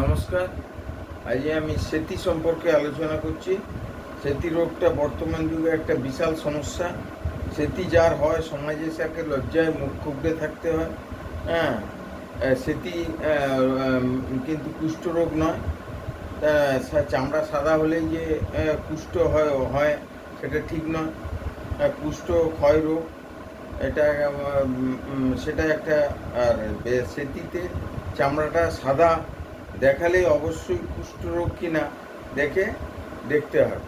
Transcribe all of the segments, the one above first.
নমস্কার। আজ আমি সেতি সম্পর্কে আলোচনা করছি। সেতি রোগটা বর্তমান যুগে একটা বিশাল সমস্যা। সেতি যার হয়, সমাজে তাকে লজ্জায় মুখ কুবড়ে থাকতে হয়। হ্যাঁ সেতি কিন্তু কুষ্ঠ রোগ নয়। চামড়া সাদা হলেই যে কুষ্ঠ হয় হয়, সেটা ঠিক নয়। কুষ্ঠ ক্ষয় রোগ, এটা সেটা একটা, আর সেতিতে চামড়াটা সাদা দেখালেই অবশ্যই কুষ্ঠরোগ কিনা দেখে দেখতে হয়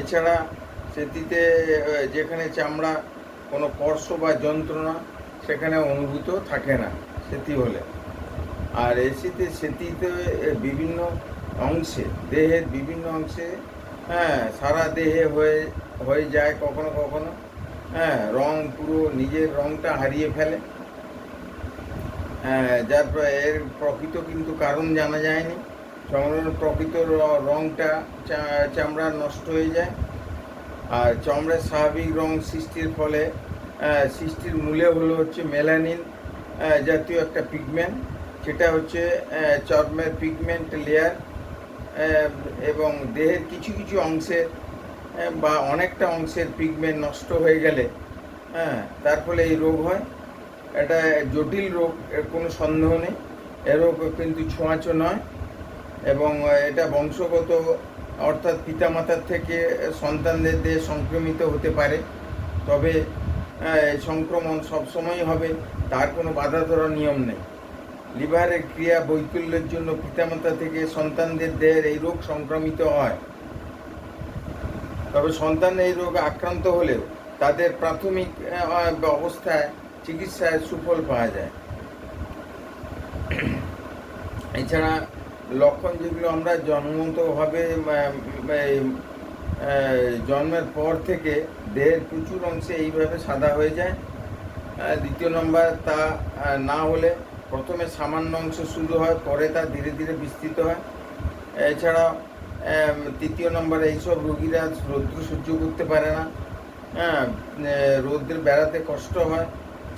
এছাড়া সেটিতে যেখানে চামড়া কোনো স্পর্শ বা যন্ত্রণা সেখানে অনুভূত থাকে না সেতি হলে। আর এসিতে সেতিতে বিভিন্ন অংশে, দেহের বিভিন্ন অংশে হ্যাঁ সারা দেহে হয়ে হয়ে যায় কখনো কখনো। হ্যাঁ রং পুরো নিজের রংটা হারিয়ে ফেলে। যার এর প্রকৃত কিন্তু কারণ জানা যায়নি। চামড়ার প্রকৃত র- রংটা চামড়া নষ্ট হয়ে যায়। আর চামড়ার স্বাভাবিক রং সৃষ্টির ফলে সৃষ্টির মূলে হলো হচ্ছে মেলানিন জাতীয় একটা পিগমেন্ট সেটা হচ্ছে চর্মের পিগমেন্ট লেয়ার এবং দেহের কিছু কিছু অংশের বা অনেকটা অংশের পিগমেন্ট নষ্ট হয়ে গেলে হ্যাঁ তার ফলে এই রোগ হয়। এটা জটিল রোগ, এর কোনো সন্দেহ নেই। এ রোগ কিন্তু ছোঁয়াচো নয় এবং এটা বংশগত, অর্থাৎ পিতামাতার থেকে সন্তানদের দেহে সংক্রমিত হতে পারে। তবে সংক্রমণ সবসময়ই হবে, তার কোনো বাধা ধরার নিয়ম নেই। লিভারের ক্রিয়া বৈকল্যের জন্য পিতামাতা থেকে সন্তানদের দেহের এই রোগ সংক্রমিত হয়। তবে সন্তান এই রোগে আক্রান্ত হলেও তাদের প্রাথমিক অবস্থায় চিকিৎসায় সুফল পাওয়া যায়। এছাড়া লক্ষণ যেগুলো আমরা জন্মতভাবে জন্মের পর থেকে দেহের প্রচুর অংশে এইভাবে সাদা হয়ে যায়। দ্বিতীয় নম্বর, তা না হলে প্রথমে সামান্য অংশ শুরু হয়, পরে তা ধীরে ধীরে বিস্তৃত হয়। এছাড়া তৃতীয় নম্বরে, এইসব রোগীরা রৌদ্র সহ্য করতে পারে না। হ্যাঁ রৌদ্রে বেড়াতে কষ্ট হয়।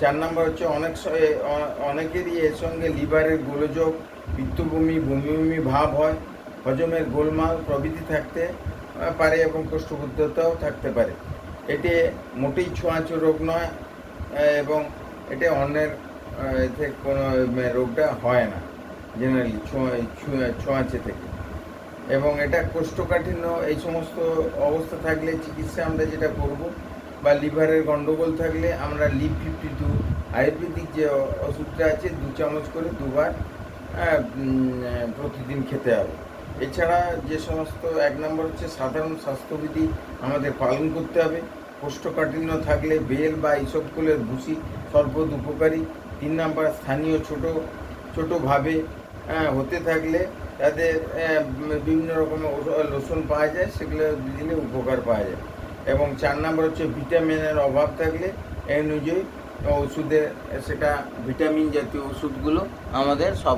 চার নম্বর হচ্ছে অনেক অনেকেরই এর সঙ্গে লিভারের গোলযোগ, পিত্তভূমি বমি বমি ভাব হয়, হজমের গোলমাল, প্রভৃতি থাকতে পারে এবং কোষ্ঠবদ্ধতাও থাকতে পারে। এটি মোটেই ছোঁয়াচো রোগ নয় এবং এটা অন্যের কোনো রোগটা হয় না জেনারেলি ছোঁয়াচে থেকে। এবং এটা কোষ্ঠকাঠিন্য, এই সমস্ত অবস্থা থাকলে চিকিৎসা আমরা যেটা করব বা লিভারের গন্ডগোল থাকলে আমরা লিভ ফিফটি টু আয়ুর্বেদিক যে ওষুধটা আছে দু চামচ করে দুবার আহ, প্রতিদিন খেতে হবে। এছাড়া যে সমস্ত এক নম্বর হচ্ছে সাধারণ স্বাস্থ্যবিধি আমাদের পালন করতে হবে। কোষ্ঠকাঠিন্য থাকলে বেল বা ইসবকুলের ভুসি সর্বত উপকারী। তিন নম্বর স্থানীয় ছোট ছোটোভাবে হ্যাঁ, হতে থাকলে তাদের বিভিন্ন রকমের লোশন পাওয়া যায় সেগুলো দিলে উপকার পাওয়া যায়। এবং চার নম্বর হচ্ছে ভিটামিনের অভাব থাকলে এই অনুযায়ী ওষুধে সেটা ভিটামিন জাতীয় ওষুধগুলো আমাদের সব